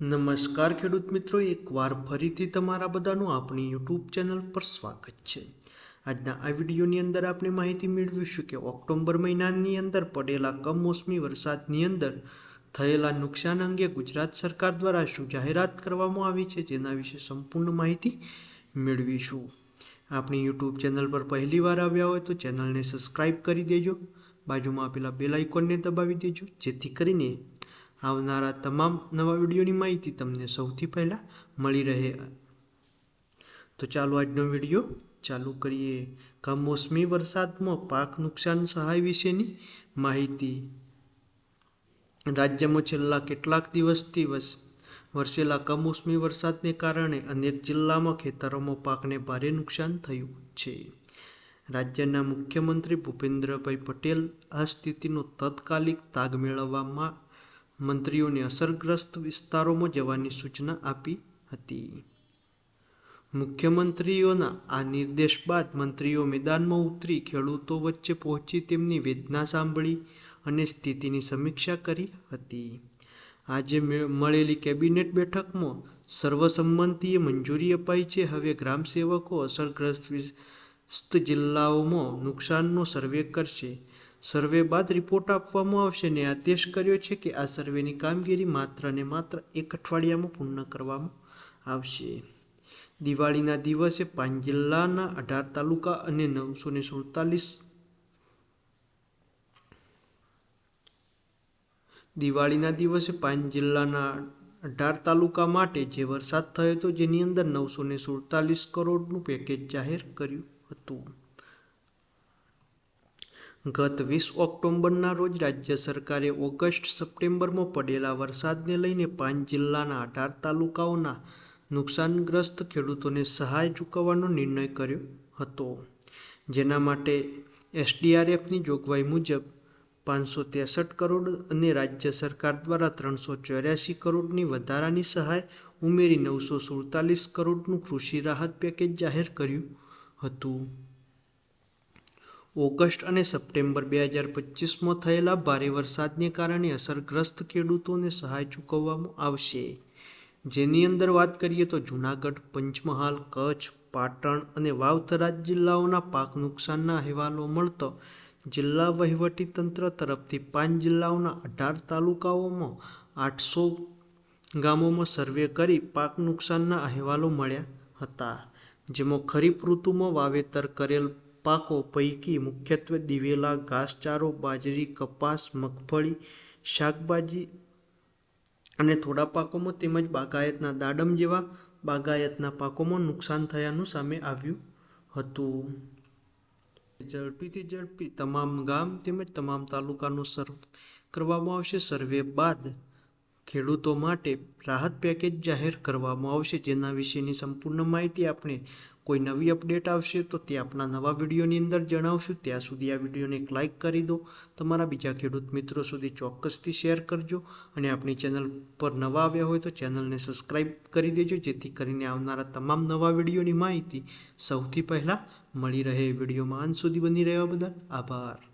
નમસ્કાર ખેડૂત મિત્રો, એકવાર ફરીથી તમારા બધાનું આપણી યુટ્યુબ ચેનલ પર સ્વાગત છે. આજના આ વિડીયોની અંદર આપણે માહિતી મેળવીશું કે ઓક્ટોબર મહિનાની અંદર પડેલા કમોસમી વરસાદની અંદર થયેલા નુકસાન અંગે ગુજરાત સરકાર દ્વારા શું જાહેરાત કરવામાં આવી છે જેના વિશે સંપૂર્ણ માહિતી મેળવીશું. આપણી યુટ્યુબ ચેનલ પર પહેલી વાર આવ્યા હોય તો ચેનલને સબસ્ક્રાઈબ કરી દેજો. બાજુમાં આપેલા બેલ આઇકોનને દબાવી દેજો, જેથી કરીને આવનારા તમામ નવા વિડીયોની માહિતી તમને સૌથી પહેલાં મળી રહે. તો ચાલો આજનો વીડિયો ચાલુ કરીએ. કમોસમી વરસાદમાં પાક નુકસાન સહાય વિશેની માહિતી. રાજ્યમાં છેલ્લા કેટલાક દિવસથી વસ વરસેલા કમોસમી વરસાદને કારણે અનેક જિલ્લામાં ખેતરોમાં પાકને ભારે નુકસાન થયું છે. રાજ્યના મુખ્યમંત્રી ભૂપેન્દ્રભાઈ પટેલ આ સ્થિતિનો તાત્કાલિક તાગ મેળવવામાં મંત્રીઓને અસરગ્રસ્ત વિસ્તારોમાં જવાની સૂચના આપી હતી. મુખ્યમંત્રીઓના આ નિર્દેશ બાદ મંત્રીઓ મેદાનમાં ઉતરી ખેડૂતો વચ્ચે પહોંચી તેમની વેદના સાંભળી અને સ્થિતિની સમીક્ષા કરી હતી. આજે મળેલી કેબિનેટ બેઠકમાં સર્વસંમતિએ મંજૂરી અપાઈ છે. હવે ગ્રામસેવકો અસરગ્રસ્ત જિલ્લાઓમાં નુકસાનનો સર્વે કરશે. સર્વે બાદ રિપોર્ટ આપવામાં આવશે અને આદેશ કર્યો છે કે આ સર્વેની કામગીરી માત્ર ને માત્ર એક અઠવાડિયામાં પૂર્ણ કરવામાં આવશે. દિવાળીના દિવસે પાંચ જિલ્લાના અઢાર તાલુકા અને નવસો ને સુડતાલીસ દિવાળીના દિવસે પાંચ જિલ્લાના અઢાર તાલુકા માટે જે વરસાદ થયો હતો, જેની અંદર નવસો ને સુડતાલીસ કરોડનું પેકેજ જાહેર કર્યું હતું. ગત વીસ ઓક્ટોબરના રોજ રાજ્ય સરકારે ઓગસ્ટ સપ્ટેમ્બરમાં પડેલા વરસાદને લઈને પાંચ જિલ્લાના અઢાર તાલુકાઓના નુકસાનગ્રસ્ત ખેડૂતોને સહાય ચૂકવવાનો નિર્ણય કર્યો હતો. જેના માટે એસડીઆરએફની જોગવાઈ મુજબ પાંચસો ત્રેસઠ કરોડ અને રાજ્ય સરકાર દ્વારા ત્રણસો ચોર્યાસી કરોડની વધારાની સહાય ઉમેરી નવસો સુડતાલીસ કરોડનું કૃષિ રાહત પેકેજ જાહેર કર્યું હતું. ઓગસ્ટ અને સપ્ટેમ્બર બે હજાર પચીસમાં થયેલા ભારે વરસાદને કારણે અસરગ્રસ્ત ખેડૂતોને સહાય ચૂકવવામાં આવશે. જેની અંદર વાત કરીએ તો જૂનાગઢ, પંચમહાલ, કચ્છ, પાટણ અને વાવથરા જિલ્લાઓના પાક નુકસાનના અહેવાલો મળતો જિલ્લા વહીવટી તંત્ર તરફથી પાંચ જિલ્લાઓના અઢાર તાલુકાઓમાં આઠસો ગામોમાં સર્વે કરી પાક નુકસાનના અહેવાલો મળ્યા હતા. જેમાં ખરીફ ઋતુમાં વાવેતર કરેલ પાકો પૈકી મુખ્યત્વે દિવેલા, ઘાસચારો, બાજરી, કપાસ, મગફળી, શાકભાજી અને થોડા પાકોમાં તેમજ બાગાયતના દાડમ જેવા બાગાયતના પાકોમાં નુકસાન થયાનું સામે આવ્યું હતું. ઝડપીથી ઝડપી તમામ ગામ તેમજ તમામ તાલુકાનો સર્વે કરવામાં આવશે. સર્વે બાદ ખેડૂતો માટે રાહત પેકેજ જાહેર કરવામાં આવશે. જેના વિશેની સંપૂર્ણ માહિતી આપણે કોઈ નવી અપડેટ આવશે તો તે આપણા નવા વિડીયોની અંદર જણાવશું. ત્યાં સુધી આ વિડીયોને એક લાઇક કરી દો. તમારા બીજા ખેડૂત મિત્રો સુધી ચોક્કસથી શેર કરજો અને આપણી ચેનલ પર નવા આવ્યા હોય તો ચેનલને સબસ્ક્રાઈબ કરી દેજો, જેથી કરીને આવનારા તમામ નવા વિડીયોની માહિતી સૌથી પહેલાં મળી રહે. વિડીયોમાં અંત સુધી બની રહેવા બદલ આભાર.